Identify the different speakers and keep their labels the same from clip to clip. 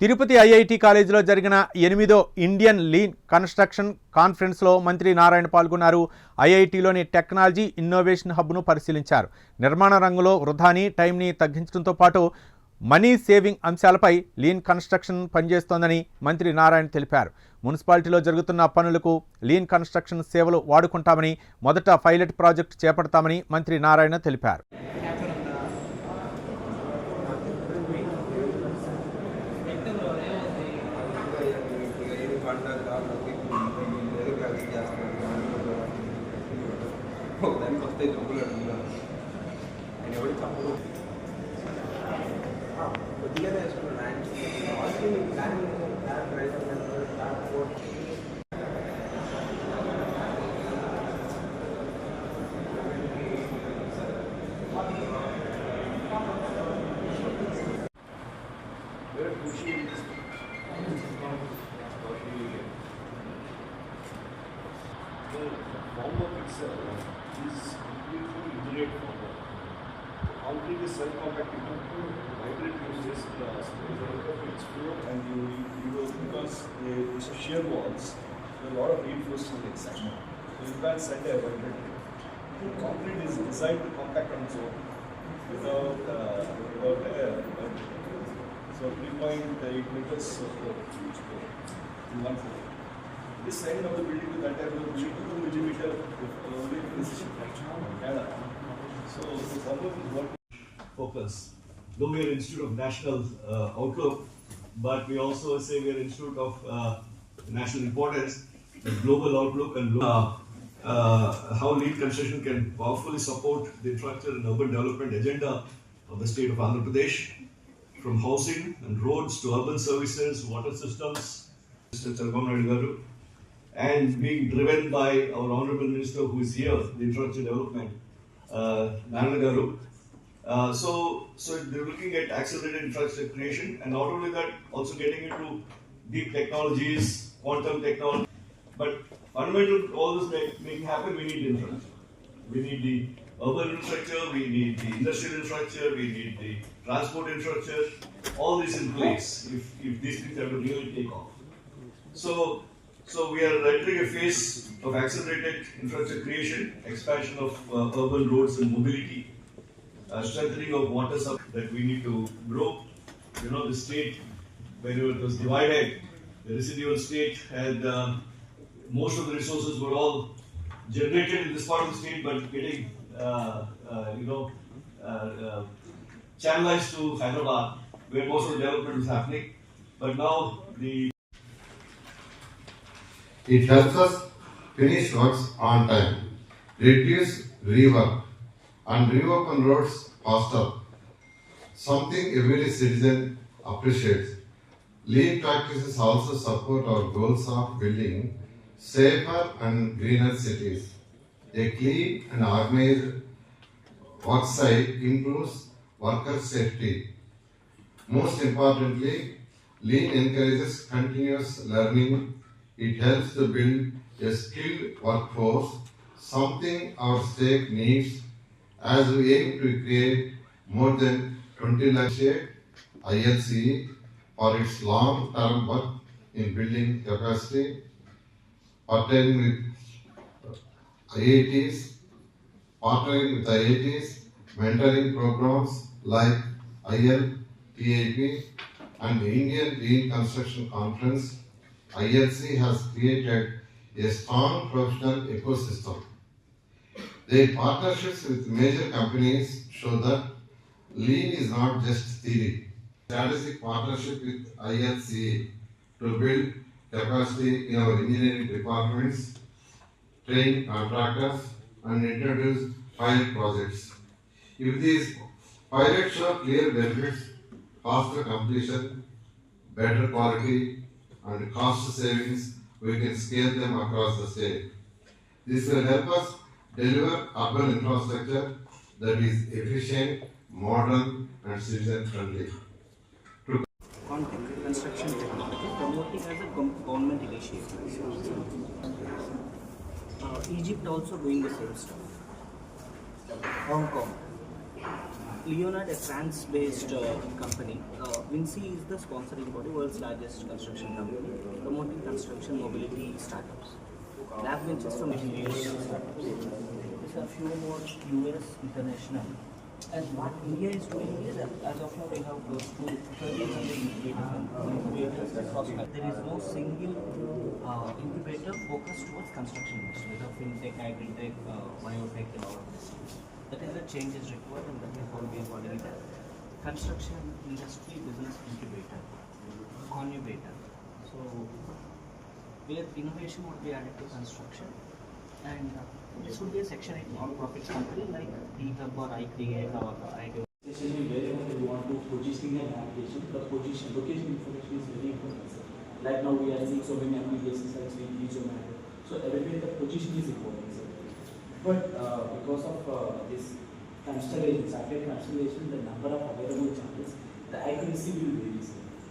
Speaker 1: Tirupati IIT కాలేజీలో జరిగిన ఎనిమిదో ఇండియన్ లీన్ కన్స్ట్రక్షన్ కాన్ఫరెన్స్లో మంత్రి నారాయణ పాల్గొన్నారు. ఐఐటిలోని టెక్నాలజీ ఇన్నోవేషన్ హబ్ను పరిశీలించారు. నిర్మాణ రంగంలో వృధాని టైంని తగ్గించడంతో పాటు మనీ సేవింగ్ అంశాలపై లీన్ కన్స్ట్రక్షన్ పనిచేస్తోందని మంత్రి నారాయణ తెలిపారు. మున్సిపాలిటీలో జరుగుతున్న పనులకు లీన్ కన్స్ట్రక్షన్ సేవలు వాడుకుంటామని మొదట పైలట్ ప్రాజెక్టు చేపడతామని మంత్రి నారాయణ తెలిపారు.
Speaker 2: దానికి వస్తే డబ్బులు అడుగుతున్నాను ఆయన ఎవరు తప్పుడు కొద్దిగానే వేసుకున్నాను
Speaker 3: The shear walls, there are a lot of reinforcement inside. So you can't send a vibrant. Concrete is designed to compact on its own without, uh, without air. So 3.8 meters of the in one floor. This side of the building to that end of the building, two millimeter uh, only precision. Yeah. So the problem is what focus. Though we are Institute of National uh, Outlook, but we also say we are Institute of uh, National Importance, the global outlook and uh, uh, how lead construction can powerfully support the infrastructure and urban development agenda of the state of Andhra Pradesh, from housing and roads to urban services, water systems. Mr. And being driven by our honorable minister who is here, the infrastructure development, uh, Garu. Uh, so, so they're looking at accelerated infrastructure creation, and not only that, also getting into deep technologies, quantum technology. But fundamental to all this make, happen, we need infrastructure. We need the urban infrastructure, we need the industrial infrastructure, we need the transport infrastructure, all this in place if, if these things have to really take off. So, so we are entering a phase of accelerated infrastructure creation, expansion of uh, urban roads and mobility, uh, strengthening of water supply that we need to grow. You know, the state, when it was divided, the residual state had uh, most of the resources were all generated in this part of the state, but getting, uh, uh, you know, uh, uh, channelized to Hyderabad, where most of the development was happening. But now the
Speaker 4: It helps us finish works on time, reduce rework, and reopen roads faster. Something every citizen appreciates. Lean practices also support our goals of building safer and greener cities. A clean and organized worksite improves worker safety. Most importantly, Lean encourages continuous learning. It helps to build a skilled workforce, something our state needs as we aim to create more than 20 lakh ILCE for its long-term work in building capacity, partnering with IITs, partnering with IITs, mentoring programs like ILTAP and the Indian Lean Construction Conference, ILC has created a strong professional ecosystem. Their partnerships with major companies show that lean is not just theory. Strategic partnership with ILCA to build capacity in our engineering departments, train contractors, and introduce pilot projects. If these pilots show clear benefits, faster completion, better quality, and cost savings, we can scale them across the state. This will help us deliver urban infrastructure that is efficient, modern, and citizen
Speaker 5: Construction technology promoting as a government initiative. Uh, Egypt also doing the same stuff. Hong Kong. Leonard, a France-based uh, company, uh, Vinci is the sponsoring body, world's largest construction company, promoting construction mobility startups. Lab Ventures from startups. Are few more US international. And what India is doing is, as of now, we have close to 1300 incubators. There is no single uh, incubator focused towards construction industry, whether fintech, agri-tech, uh, biotech, and all of this. That is the change is required, and that is what we are calling it construction industry business incubator, conjugator. So, where innovation would be added to construction, and uh, this would be a section 8 non-profit company like eHub or iCreate or iDo.
Speaker 6: Especially wherever you want to positioning an application, the position, location information is very important. Like now we are seeing so many applications like Swiggy, Zomato. So everywhere the position is important. Sir. But uh, because of uh, this constellation, satellite constellation, the number of available channels, the accuracy will vary.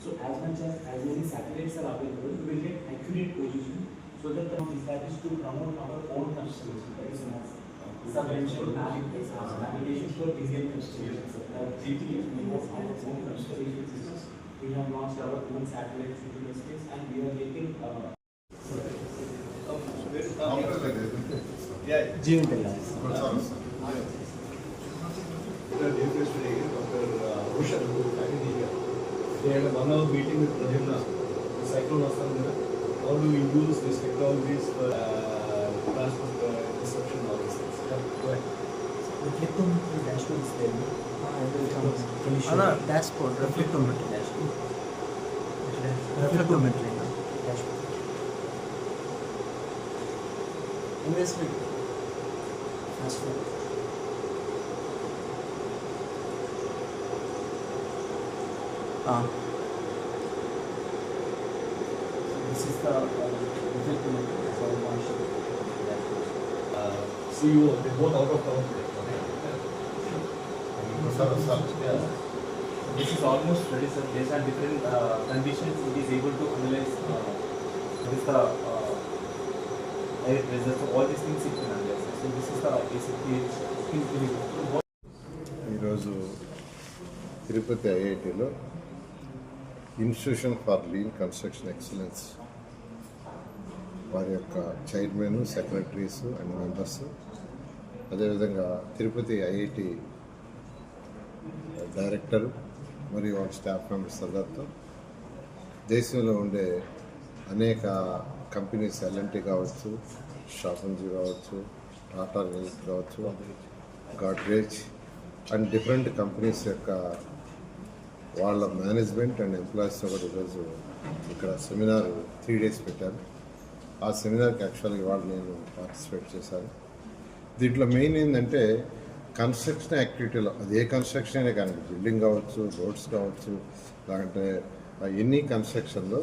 Speaker 6: So as much as as many satellites are available, we will get accurate position so that the is established to promote our own construction. That is enough. Subvention navigation for Indian construction. The GTF of our own construction systems. We have launched our own satellite into the space and we are making. Uh,
Speaker 3: Jeevan doctor Manoj meeting with Pradyumna cyclone one-hour meeting with Pradyumna. The cyclone was coming. How do we use these technologies for uh, transport uh, disruption and all these things? Yeah, go ahead.
Speaker 7: reflectometer dashboard is there. Can you show
Speaker 5: Anna,
Speaker 7: me? dashboard, reflectometer dashboard. Reflectometer dashboard. Investment. Fast forward. Ah. Uh,
Speaker 3: CEO, they both out of town. Yeah.
Speaker 6: This is almost ready, sir. Based on different uh, conditions, it is able to analyze uh, what is the uh, air pressure. So all these things it can analyze. So this is the basically in- in-
Speaker 4: ఈరోజు తిరుపతి ఐఐటిలో institution for lean construction excellence వారి యొక్క chairman secretaries and members అదేవిధంగా Tirupati IIT director మరియు వాళ్ళ staff members అందరితో దేశంలో ఉండే అనేక కంపెనీస్ ఎల్ఎన్టీ కావచ్చు షాపంజీ కావచ్చు టాటా రిల్స్ కావచ్చు గాడ్రేజ్ అండ్ డిఫరెంట్ కంపెనీస్ యొక్క వాళ్ళ మేనేజ్మెంట్ అండ్ ఎంప్లాయీస్తో కూడా ఈరోజు ఇక్కడ సెమినార్ త్రీ డేస్ పెట్టారు. ఆ సెమినార్కి యాక్చువల్గా ఇవాళ నేను పార్టిసిపేట్ చేశాను. దీంట్లో మెయిన్ ఏంటంటే కన్స్ట్రక్షన్ యాక్టివిటీలో అది ఏ కన్స్ట్రక్షన్ అయినా కానీ బిల్డింగ్ కావచ్చు రోడ్స్ కావచ్చు లేదంటే ఎనీ కన్స్ట్రక్షన్లో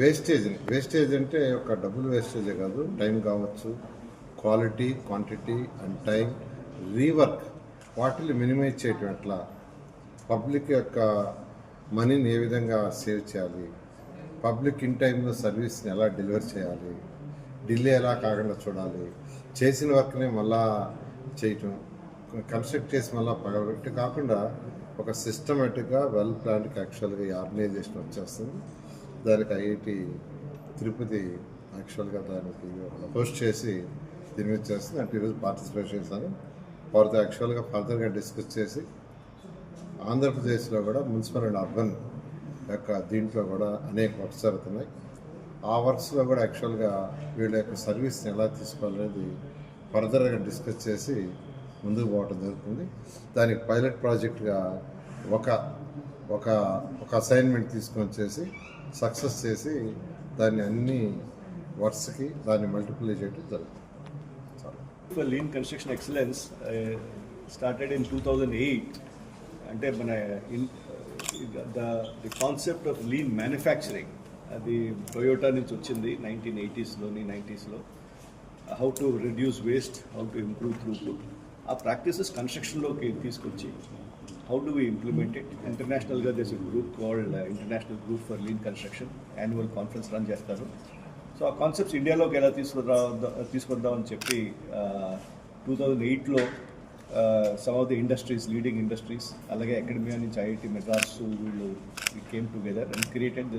Speaker 4: వేస్టేజ్ వేస్టేజ్ అంటే ఒక డబ్బులు వేస్టేజే కాదు టైం కావచ్చు quality quantity and time rework వాటిని మినిమైజ్ చేయటం ఎట్లా? పబ్లిక్ యొక్క మనీని ఏ విధంగా సేవ్ చేయాలి? పబ్లిక్ ఇన్ టైంలో సర్వీస్ని ఎలా డెలివర్ చేయాలి? ఢిల్లీ ఎలా కాకుండా చూడాలి? చేసిన వర్క్ని మళ్ళా చేయటం కన్స్ట్రక్ట్ చేసి మళ్ళీ పగలగొట్టి కాకుండా ఒక సిస్టమేటిక్గా వెల్ ప్లాన్డ్కి యాక్చువల్గా ఈ ఆర్గనైజేషన్ వచ్చేస్తుంది. దానికి ఐఐటి తిరుపతి యాక్చువల్గా దానికి హోస్ట్ చేసి దీని మీద చేస్తుంది. అంటే ఈరోజు పార్టిసిపేట్ చేశాను. వారితో యాక్చువల్గా ఫర్దర్గా డిస్కస్ చేసి ఆంధ్రప్రదేశ్లో కూడా మున్సిపల్ అండ్ అర్బన్ యొక్క దీంట్లో కూడా అనేక వర్క్స్ జరుగుతున్నాయి. ఆ వర్క్స్లో కూడా యాక్చువల్గా వీళ్ళ యొక్క సర్వీస్ని ఎలా తీసుకోవాలనేది ఫర్దర్గా డిస్కస్ చేసి ముందుకు పోవడం జరుగుతుంది. దానికి పైలట్ ప్రాజెక్ట్గా ఒక ఒక ఒక అసైన్మెంట్ తీసుకొని వచ్చేసి సక్సెస్ చేసి దాన్ని అన్ని వర్క్స్కి దాన్ని మల్టిప్లై చేయడం జరుగుతుంది.
Speaker 3: Lean construction excellence started in two thousand eight అంటే మన in the the concept of lean manufacturing అది టొయోటా నుంచి వచ్చింది నైన్టీన్ ఎయిటీస్లోని నైంటీస్లో how to reduce waste how to improve throughput ఆ ప్రాక్టీసెస్ కన్స్ట్రక్షన్లోకి తీసుకొచ్చి how do we implement it ఇంటర్నేషనల్గా there's group called international group for lean construction annual conference run చేస్తారు. So ఆ concepts ఇండియాలోకి ఎలా తీసుకురా తీసుకొద్దామని చెప్పి టూ థౌజండ్ ఎయిట్లో some of the industries leading industries అలాగే అకాడమియా నుంచి ఐఐటి మెడ్రాస్ వీళ్ళు కేమ్ టుగెదర్ అండ్ క్రియేటెడ్